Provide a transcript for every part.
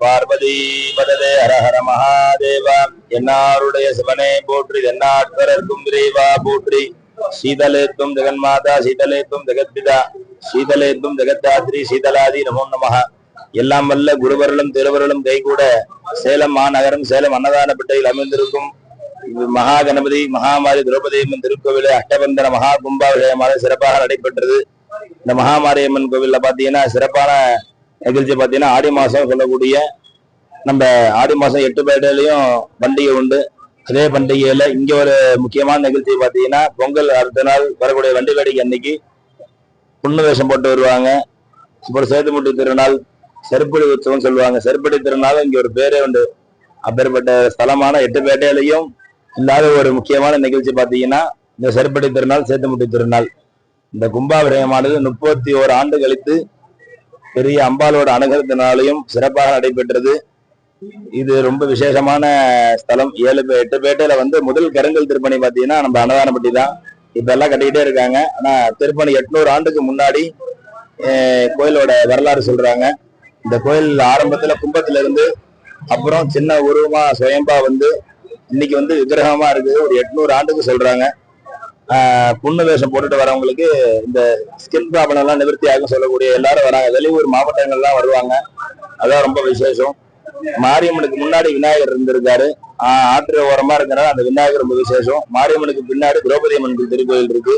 பார்வதி பததே ஹரஹர மகாதேவா என்னாருடைய சிவனே போற்றி எந்நாட்கரர்க்கும் விரைவா போற்றி. சீதலேத்தும் ஜெகன்மாதா சீதலேத்தும் ஜெகத்பிதா சீதலேத்தும் ஜெகத்தாத்ரி சீதலாதி நமோ நமஹ. எல்லாம் வல்ல குருவர்களும் திருவர்களும் கைகூட சேலம் மாநகரம் சேலம் அன்னதானப்பட்டையில் அமைந்திருக்கும் மகா கணபதி மகாமாரி திரௌபதியம்மன் திருக்கோவில அஷ்டபந்தன மகா கும்பாபிஷேகமாக சிறப்பாக நடைபெற்றது. இந்த மகாமாரியம்மன் கோவில்ல பாத்தீங்கன்னா சிறப்பான நிகழ்ச்சி பார்த்தீங்கன்னா ஆடி மாதம் சொல்லக்கூடிய நம்ம ஆடி மாதம் எட்டு பேட்டையிலையும் பண்டிகை உண்டு. அதே பண்டிகையில் இங்கே ஒரு முக்கியமான நிகழ்ச்சி பார்த்தீங்கன்னா பொங்கல் அடுத்த நாள் வரக்கூடிய வண்டி வேடிக்கை அன்னைக்கு புண்ணு வேஷம் போட்டு வருவாங்க. அப்புறம் சேதுமுட்டி திருநாள் செருப்படி உற்சவம் சொல்லுவாங்க. செருப்படி திருநாள் இங்கே ஒரு பேரே உண்டு. அப்பேற்பட்ட ஸ்தலமான எட்டு பேட்டையிலையும் இல்லாத ஒரு முக்கியமான நிகழ்ச்சி பார்த்தீங்கன்னா இந்த செருப்படி திருநாள் சேத்துமுட்டி திருநாள். இந்த கும்பாபிஷேகமானது முப்பத்தி ஓரு ஆண்டு கழித்து பெரிய அம்பாலோட அனுகிரகத்தினாலையும் சிறப்பாக நடைபெற்றது. இது ரொம்ப விசேஷமான ஸ்தலம். ஏழு பே- எட்டு பேட்டையில வந்து முதல் கருங்கல் திருப்பணி பாத்தீங்கன்னா நம்ம அன்னதானப்பட்டி தான். இப்ப எல்லாம் கட்டிக்கிட்டே இருக்காங்க. ஆனா திருப்பணி எட்நூறு ஆண்டுக்கு முன்னாடி கோயிலோட வரலாறு சொல்றாங்க. இந்த கோயில் ஆரம்பத்துல கும்பத்துல இருந்து அப்புறம் சின்ன உருவமா சுயம்பா வந்து இன்னைக்கு வந்து விக்கிரகமா இருக்குது. ஒரு எட்நூறு ஆண்டுக்கு சொல்றாங்க. புண்ணு வேஷம் போட்டுட்டு வரவங்களுக்கு இந்த ஸ்கின் ப்ராப்ளம் எல்லாம் நிவர்த்தி ஆகும் சொல்லக்கூடிய எல்லாரும் வராங்க. வெளியூர் மாவட்டங்கள்லாம் வருவாங்க. அதான் ரொம்ப விசேஷம். மாரியம்மனுக்கு முன்னாடி விநாயகர் இருந்திருக்காரு. ஆற்று ஓரமா இருக்கிறனால அந்த விநாயகர் ரொம்ப விசேஷம். மாரியம்மனுக்கு பின்னாடி திரௌபதி அம்மன் திருக்கோயில் இருக்கு.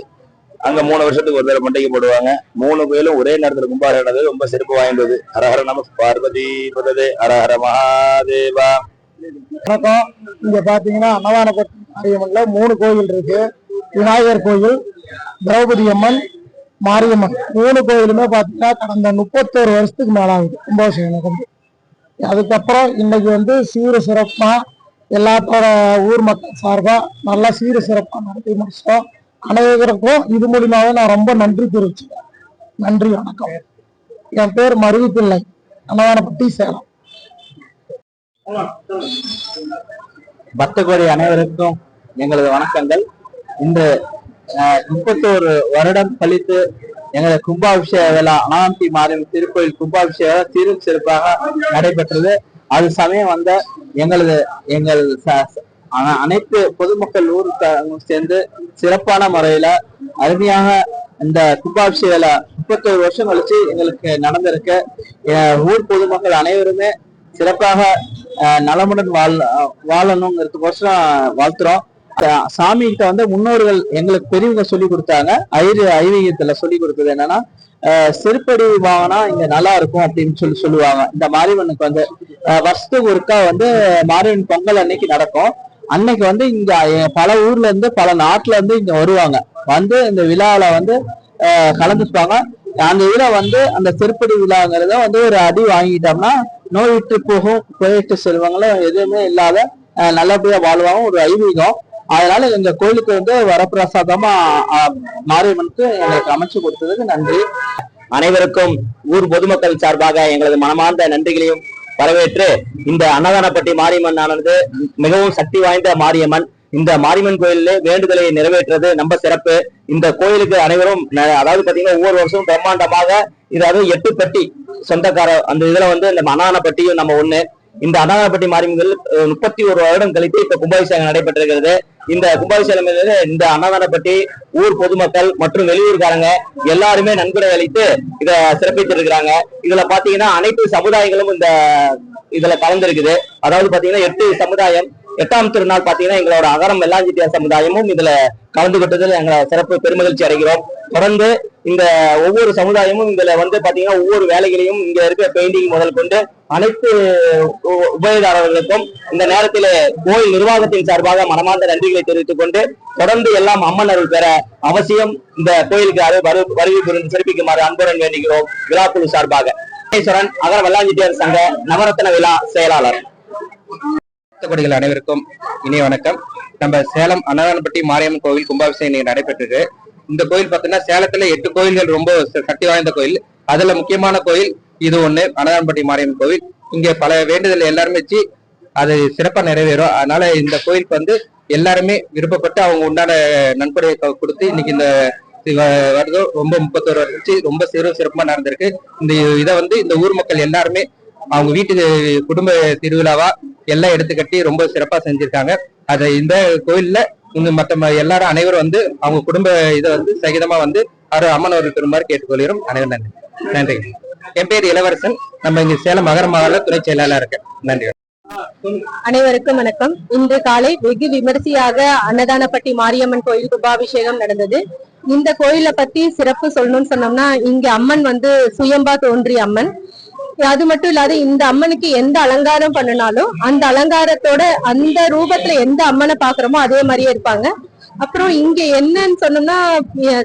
அங்க மூணு வருஷத்துக்கு ஒரு தடவை பண்டிகை போடுவாங்க. மூணு கோயிலும் ஒரே நேரத்துல கும்பாபிஷேகம் ரொம்ப சிறப்பு வாய்ந்தது. ஹரஹர நம பார்வதி பததே. ஹரஹர மகாதேவா. வணக்கம். இங்க பாத்தீங்கன்னா அன்னதானப்பட்டி மாரியம்மன்ல மூணு கோயில் இருக்கு. விநாயகர் கோயில் திரௌபதி அம்மன் மாரியம்மன். மூணு கோயிலுமே பார்த்தீங்கன்னா கடந்த முப்பத்தோரு வருஷத்துக்கு மேலாகுது கும்பாபிஷேகம். நடந்து அதுக்கப்புறம் இன்னைக்கு வந்து சீர சிறப்பா எல்லாத்தோட ஊர் மக்கள் சார்பா நல்லா சீர சிறப்பா நடத்தி முடிச்சோம். அனைவருக்கும் இது மூலியமாவே நான் ரொம்ப நன்றி தெரிவிச்சுக்கிறேன். நன்றி வணக்கம். என் பேர் மருவி பிள்ளை அன்னதானப்பட்டி சேலம். பக்த கோடி அனைவருக்கும் எங்களது வணக்கங்கள். இந்த முப்பத்தோரு வருடம் கழித்து எங்களது கும்பாபிஷேக விழா அனாந்தி மாரியம்மன் திருக்கோயில் கும்பாபிஷேக சீரும் சிறப்பாக நடைபெற்றது. அது சமயம் வந்த எங்களது எங்கள் ச- அனைத்து பொதுமக்கள் ஊருக்கு சேர்ந்து சிறப்பான முறையில அருமையாக இந்த கும்பாபிஷேக விழா முப்பத்தோரு வருஷம் கழிச்சு எங்களுக்கு நடந்திருக்கு ஊர் பொதுமக்கள் அனைவருமே சிறப்பாக நலமுடன் வாழ் வாழணுங்கிறதுக்கோசரம் வாழ்த்துறோம். சாமி கிட்ட வந்து முன்னோர்கள் எங்களுக்கு பெரியவங்க சொல்லி கொடுத்தாங்க. ஐரு ஐவீகத்துல சொல்லி கொடுத்தது என்னன்னா செருப்படி வாங்கினா இங்க நல்லா இருக்கும் அப்படின்னு சொல்லி சொல்லுவாங்க. இந்த மாரியம்மனுக்கு வந்து வருஷத்துக்கு ஒருக்கா வந்து மாரியம்மன் பொங்கல் அன்னைக்கு நடக்கும். அன்னைக்கு வந்து இங்க பல ஊர்ல இருந்து பல நாட்டுல இருந்து இங்க வருவாங்க. வந்து இந்த விழாவில வந்து கலந்துப்பாங்க. அந்த இதுல வந்து அந்த செருப்படி விழாங்கிறத வந்து ஒரு அடி வாங்கிட்டோம்னா நோய் விட்டு போகும் போயிட்டு செல்வங்களும் எதுவுமே இல்லாத நல்லபடியா வாழ்வாங்க. ஒரு ஐதீகம். அதனால எங்க கோயிலுக்கு வந்து வரப்பிரசாதமா அஹ், மாரியம்மனுக்கு எங்களுக்கு அமைச்சு கொடுத்ததுக்கு நன்றி. அனைவருக்கும் ஊர் பொதுமக்கள் சார்பாக எங்களது மனமார்ந்த நன்றிகளையும் வரவேற்று இந்த அன்னதானப்பட்டி மாரியம்மன் ஆனது மிகவும் சக்தி வாய்ந்த மாரியம்மன். இந்த மாரியம்மன் கோயிலில் வேண்டுதலை நிறைவேற்றது நம்ம சிறப்பு. இந்த கோயிலுக்கு அனைவரும் அதாவது பாத்தீங்கன்னா ஒவ்வொரு வருஷமும் பிரம்மாண்டமாக இதாவது எட்டு பெட்டி சொந்தக்கார அந்த இதுல வந்து இந்த அன்னதானப்பட்டியும் நம்ம ஒண்ணு. இந்த அன்னதானப்பட்டி மாரியம்மன் முப்பத்தி ஒரு வருடம் கழித்து இப்ப கும்பாபிஷேகம் நடைபெற்றிருக்கிறது. இந்த கும்பாபிஷேகம் இந்த அன்னதானப்பட்டி ஊர் பொதுமக்கள் மற்றும் வெளியூர்காரங்க எல்லாருமே நன்கொடை அளித்து இத சிறப்பித்திருக்கிறாங்க. இதுல பாத்தீங்கன்னா அனைத்து சமுதாயங்களும் இந்த இதுல கலந்திருக்குது. அதாவது பாத்தீங்கன்னா எட்டு சமுதாயம். எட்டாம் திருநாள் பாத்தீங்கன்னா எங்களோட அகரம் வெள்ளாஞ்சிட்டியார் சமுதாயமும் இதுல கலந்து கலந்துகிட்டதில் எங்களை சிறப்பு பெருமகிழ்ச்சி அடைகிறோம். தொடர்ந்து இந்த ஒவ்வொரு சமுதாயமும் இதுல வந்து பாத்தீங்கன்னா ஒவ்வொரு வேலைகளையும் இங்க இருக்கிற பெயிண்டிங் முதல் கொண்டு அனைத்து உ- உபயதாரர்களுக்கும் இந்த நேரத்தில் கோயில் நிர்வாகத்தின் சார்பாக மனமார்ந்த நன்றிகளை தெரிவித்துக் கொண்டு தொடர்ந்து எல்லாம் அம்மன் அருள் பெற அவசியம் இந்த கோயிலுக்கு வரு- வருகை புரிந்து சிறப்பிக்குமாறு அன்புடன் வேண்டுகிறோம். விழாக்குழு சார்பாக. ஈஸ்வரன் அகர வெள்ளாஞ்சிட்டியார் சங்க நவரத்ன விழா செயலாளர். கொடிகள் அனைவருக்கும் இனிய வணக்கம். நம்ம சேலம் அன்னதானப்பட்டி மாரியம்மன் கோவில் கும்பாபிஷேகம் நடைபெற்றது. இந்த கோயில் பார்த்தீங்கன்னா சேலத்துல எட்டு கோயில்கள் ரொம்ப ச- சக்தி வாய்ந்த கோயில். அதுல முக்கியமான கோயில் இது ஒண்ணு அனதான்பட்டி மாரியம்மன் கோவில். இங்க பல வேண்டுதல் எல்லாருமே வச்சு அது சிறப்பா நிறைவேறும். அதனால இந்த கோயிலுக்கு வந்து எல்லாருமே விருப்பப்பட்டு அவங்க உண்டான நன்கொடையை க- கொடுத்து இன்னைக்கு இந்த இது வருடம் ரொம்ப முப்பத்தோரு வருஷம் ரொம்ப சிறு சிறப்பா நடந்திருக்கு. இந்த இதை வந்து இந்த ஊர் மக்கள் எல்லாருமே அவங்க வீட்டு குடும்ப திருவிழாவா எல்லாம் எடுத்து கட்டி ரொம்ப சிறப்பா செஞ்சிருக்காங்க. அதை இந்த கோயில்ல மற்ற ம- எல்லாரும் அனைவரும் வந்து அவங்க குடும்ப இதை வந்து சகிதமா வந்து அவர் அம்மன் அவர்கள் பெறுமாறு கேட்டுக்கொள்கிறோம். அனைவரும் நன்றி. நன்றி. என் பேர் இளவரசன். நம்ம இங்க சேலம் மகர மாவட்ட துணை செயலாளர் இருக்கேன் நன்றி. அனைவருக்கும் வணக்கம். இன்று காலை வெகு விமரிசையாக அன்னதானப்பட்டி மாரியம்மன் கோயில் கும்பாபிஷேகம் நடந்தது. இந்த கோயிலை பத்தி சிறப்பு சொல்லணும்னு சொன்னோம்னா இங்க அம்மன் வந்து சுயம்பா தோன்றிய அம்மன். அது மட்டும் இல்லாத இந்த அம்மனுக்கு எந்த அலங்காரம் பண்ணினாலும் அந்த அலங்காரத்தோட அந்த ரூபத்துல எந்த அம்மனை பாக்குறோமோ அதே மாதிரியே இருப்பாங்க. அப்புறம் இங்க என்னன்னு சொன்னோம்னா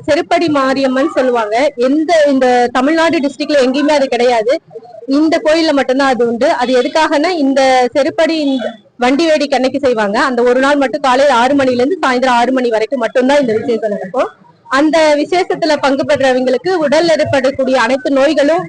செருப்படி மாரியம்மன் சொல்லுவாங்க. எந்த இந்த தமிழ்நாடு டிஸ்ட்ரிக்ட்ல எங்கேயுமே அது கிடையாது. இந்த கோயில்ல மட்டும்தான் அது உண்டு. அது எதுக்காகனா இந்த செருப்படி இந்த வண்டி வேடி கண்ணைக்கு செய்வாங்க. அந்த ஒரு நாள் மட்டும் காலையில ஆறு மணில இருந்து சாயந்தரம் ஆறு மணி வரைக்கும் மட்டும்தான் இந்த விசேஷம் நடக்கும். அந்த விசேஷத்துல பங்கு பெற்றவங்களுக்கு உடல் ஏற்படக்கூடிய அனைத்து நோய்களும்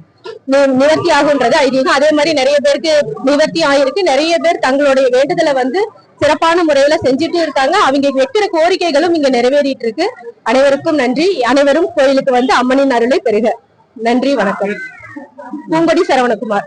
நிவர்த்தி ஆகுன்றது ஐதீகம். அதே மாதிரி நிறைய பேருக்கு நிவர்த்தி ஆயிருக்கு நிறைய பேர் தங்களுடைய வேண்டுதலை வந்து சிறப்பான முறையில செஞ்சுட்டு இருக்காங்க. அவங்க வைக்கிற கோரிக்கைகளும் இங்க நிறைவேறிட்டு இருக்கு அனைவருக்கும் நன்றி. அனைவரும் கோயிலுக்கு வந்து அம்மனின் அருளை பெறுக. நன்றி வணக்கம். பூங்கொடி சரவணகுமார்.